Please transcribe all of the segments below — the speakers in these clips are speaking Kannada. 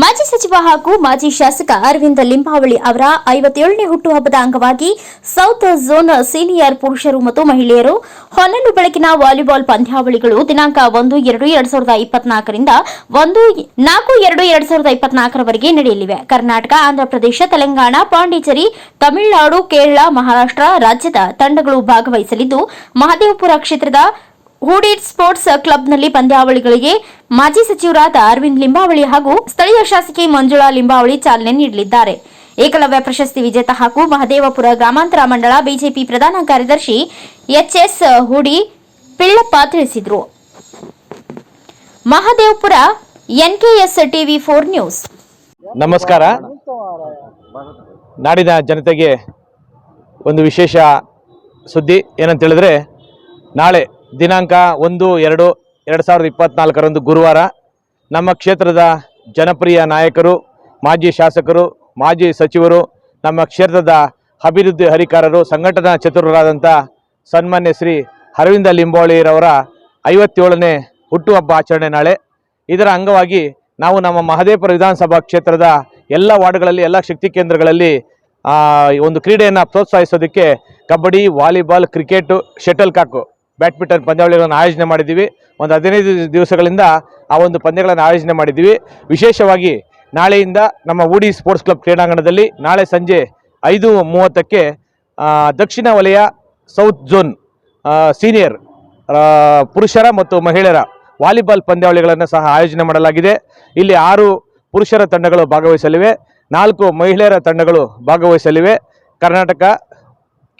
ಮಾಜಿ ಸಚಿವ ಹಾಗೂ ಮಾಜಿ ಶಾಸಕ ಅರವಿಂದ ಲಿಂಬಾವಳಿ ಅವರ ಐವತ್ತೇಳನೇ ಹುಟ್ಟುಹಬ್ಬದ ಅಂಗವಾಗಿ ಸೌತ್ ಝೋನ್ ಸೀನಿಯರ್ ಪುರುಷರು ಮತ್ತು ಮಹಿಳೆಯರು ಹೊನಲು ಬೆಳಕಿನ ವಾಲಿಬಾಲ್ ಪಂದ್ಯಾವಳಿಗಳು ದಿನಾಂಕ ಒಂದು, ಎರಡು, ಎರಡ್ ಸಾವಿರದ ಇಪ್ಪತ್ನಾಲ್ಕರಿಂದ ಒಂದು, ನಾಲ್ಕು, ಎರಡು, ಎರಡ್ ಸಾವಿರದ ಇಪ್ಪತ್ನಾಲ್ಕರವರೆಗೆ ನಡೆಯಲಿವೆ. ಕರ್ನಾಟಕ, ಆಂಧ್ರಪ್ರದೇಶ, ತೆಲಂಗಾಣ, ಪಾಂಡಿಚೇರಿ, ತಮಿಳುನಾಡು, ಕೇರಳ, ಮಹಾರಾಷ್ಟ್ರ ರಾಜ್ಯದ ತಂಡಗಳು ಭಾಗವಹಿಸಲಿದ್ದು, ಮಹದೇವಪುರ ಕ್ಷೇತ್ರದ ಹೂಡಿಡ್ ಸ್ಪೋರ್ಟ್ಸ್ ಕ್ಲಬ್ನಲ್ಲಿ ಪಂದ್ಯಾವಳಿಗಳಿಗೆ ಮಾಜಿ ಸಚಿವರಾದ ಅರವಿಂದ್ ಲಿಂಬಾವಳಿ ಹಾಗೂ ಸ್ಥಳೀಯ ಶಾಸಕಿ ಮಂಜುಳಾ ಲಿಂಬಾವಳಿ ಚಾಲನೆ ನೀಡಲಿದ್ದಾರೆ. ಏಕಲವ್ಯ ಪ್ರಶಸ್ತಿ ವಿಜೇತ ಹಾಗೂ ಮಹದೇವಪುರ ಗ್ರಾಮಾಂತರ ಮಂಡಳ ಬಿಜೆಪಿ ಪ್ರಧಾನ ಕಾರ್ಯದರ್ಶಿ ಎಚ್ಎಸ್ ಹೂಡಿ ಪಿಳ್ಳಪ್ಪ ತಿಳಿಸಿದರು. Mahadevapura NKS TV four news. ನಮಸ್ಕಾರ. ನಾಡಿನ ಜನತೆಗೆ ಒಂದು ವಿಶೇಷ ಸುದ್ದಿ ಏನಂತ ಹೇಳಿದ್ರೆ, ನಾಳೆ ದಿನಾಂಕ ಒಂದು, ಎರಡು ಎರಡು ಸಾವಿರದ ಇಪ್ಪತ್ನಾಲ್ಕರಂದು ಗುರುವಾರ ನಮ್ಮ ಕ್ಷೇತ್ರದ ಜನಪ್ರಿಯ ನಾಯಕರು, ಮಾಜಿ ಶಾಸಕರು, ಮಾಜಿ ಸಚಿವರು, ನಮ್ಮ ಕ್ಷೇತ್ರದ ಅಭಿವೃದ್ಧಿ ಹರಿಕಾರರು ಸಂಘಟನಾ ಚತುರರಾದಂಥ ಸನ್ಮಾನ್ಯ ಶ್ರೀ ಅರವಿಂದ ಲಿಂಬೋಳಿರವರ ಐವತ್ತೇಳನೇ ಹುಟ್ಟುಹಬ್ಬ ಆಚರಣೆ ನಾಳೆ. ಇದರ ಅಂಗವಾಗಿ ನಾವು ನಮ್ಮ ಮಹದೇವಪುರ ವಿಧಾನಸಭಾ ಕ್ಷೇತ್ರದ ಎಲ್ಲ ವಾರ್ಡ್ಗಳಲ್ಲಿ, ಎಲ್ಲ ಶಕ್ತಿ ಕೇಂದ್ರಗಳಲ್ಲಿ ಒಂದು ಕ್ರೀಡೆಯನ್ನು ಪ್ರೋತ್ಸಾಹಿಸೋದಕ್ಕೆ kabaddi, volleyball, cricket, shuttlecock badminton ಪಂದ್ಯಾವಳಿಗಳನ್ನು ಆಯೋಜನೆ ಮಾಡಿದ್ದೀವಿ. ಒಂದು ಹದಿನೈದು ದಿವಸಗಳಿಂದ ಆ ಒಂದು ಪಂದ್ಯಗಳನ್ನು ಆಯೋಜನೆ ಮಾಡಿದ್ದೀವಿ. ವಿಶೇಷವಾಗಿ ನಾಳೆಯಿಂದ ನಮ್ಮ ಊಡಿ ಸ್ಪೋರ್ಟ್ಸ್ ಕ್ಲಬ್ ಕ್ರೀಡಾಂಗಣದಲ್ಲಿ ನಾಳೆ ಸಂಜೆ ಐದು ಮೂವತ್ತಕ್ಕೆ ದಕ್ಷಿಣ ವಲಯ ಸೌತ್ ಝೋನ್ ಸೀನಿಯರ್ ಪುರುಷರ ಮತ್ತು ಮಹಿಳೆಯರ ವಾಲಿಬಾಲ್ ಪಂದ್ಯಾವಳಿಗಳನ್ನು ಸಹ ಆಯೋಜನೆ ಮಾಡಲಾಗಿದೆ. ಇಲ್ಲಿ ಆರು ಪುರುಷರ ತಂಡಗಳು ಭಾಗವಹಿಸಲಿವೆ. ನಾಲ್ಕು ಮಹಿಳೆಯರ ತಂಡಗಳು ಭಾಗವಹಿಸಲಿವೆ. ಕರ್ನಾಟಕ,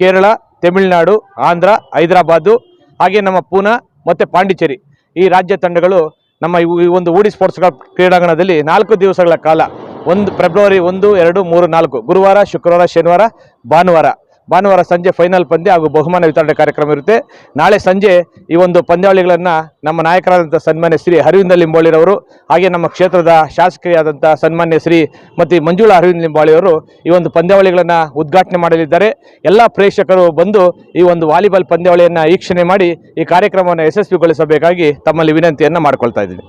ಕೇರಳ, ತಮಿಳುನಾಡು, ಆಂಧ್ರ, ಹೈದರಾಬಾದು ಹಾಗೆ ನಮ್ಮ ಪೂನಾ ಮತ್ತು ಪಾಂಡಿಚೇರಿ ಈ ರಾಜ್ಯ ತಂಡಗಳು ನಮ್ಮ ಈ ಒಂದು ಊಡಿ ಸ್ಪೋರ್ಟ್ಸ್ ಕ್ರೀಡಾಂಗಣದಲ್ಲಿ ನಾಲ್ಕು ದಿವಸಗಳ ಕಾಲ ಒಂದು ಫೆಬ್ರವರಿ ಒಂದು, ಎರಡು, ಮೂರು, ನಾಲ್ಕು ಗುರುವಾರ, ಶುಕ್ರವಾರ, ಶನಿವಾರ, ಭಾನುವಾರ ಭಾನುವಾರ ಸಂಜೆ ಫೈನಲ್ ಪಂದ್ಯ ಹಾಗೂ ಬಹುಮಾನ ವಿತರಣೆ ಕಾರ್ಯಕ್ರಮ ಇರುತ್ತೆ. ನಾಳೆ ಸಂಜೆ ಈ ಒಂದು ಪಂದ್ಯಾವಳಿಗಳನ್ನು ನಮ್ಮ ನಾಯಕರಾದಂಥ ಸನ್ಮಾನ್ಯ ಶ್ರೀ ಅರವಿಂದ ಲಿಂಬಾಳಿರವರು ಹಾಗೆ ನಮ್ಮ ಕ್ಷೇತ್ರದ ಶಾಸಕಿಯಾದಂಥ ಸನ್ಮಾನ್ಯ ಶ್ರೀ ಮತ್ತು ಮಂಜುಳಾ ಅರವಿಂದ ಲಿಂಬಾಳಿಯವರು ಈ ಒಂದು ಪಂದ್ಯಾವಳಿಗಳನ್ನು ಉದ್ಘಾಟನೆ ಮಾಡಲಿದ್ದಾರೆ. ಎಲ್ಲ ಪ್ರೇಕ್ಷಕರು ಬಂದು ಈ ಒಂದು ವಾಲಿಬಾಲ್ ಪಂದ್ಯಾವಳಿಯನ್ನು ವೀಕ್ಷಣೆ ಮಾಡಿ ಈ ಕಾರ್ಯಕ್ರಮವನ್ನು ಯಶಸ್ವಿಗೊಳಿಸಬೇಕಾಗಿ ತಮ್ಮಲ್ಲಿ ವಿನಂತಿಯನ್ನು ಮಾಡ್ಕೊಳ್ತಾ ಇದ್ದೀನಿ.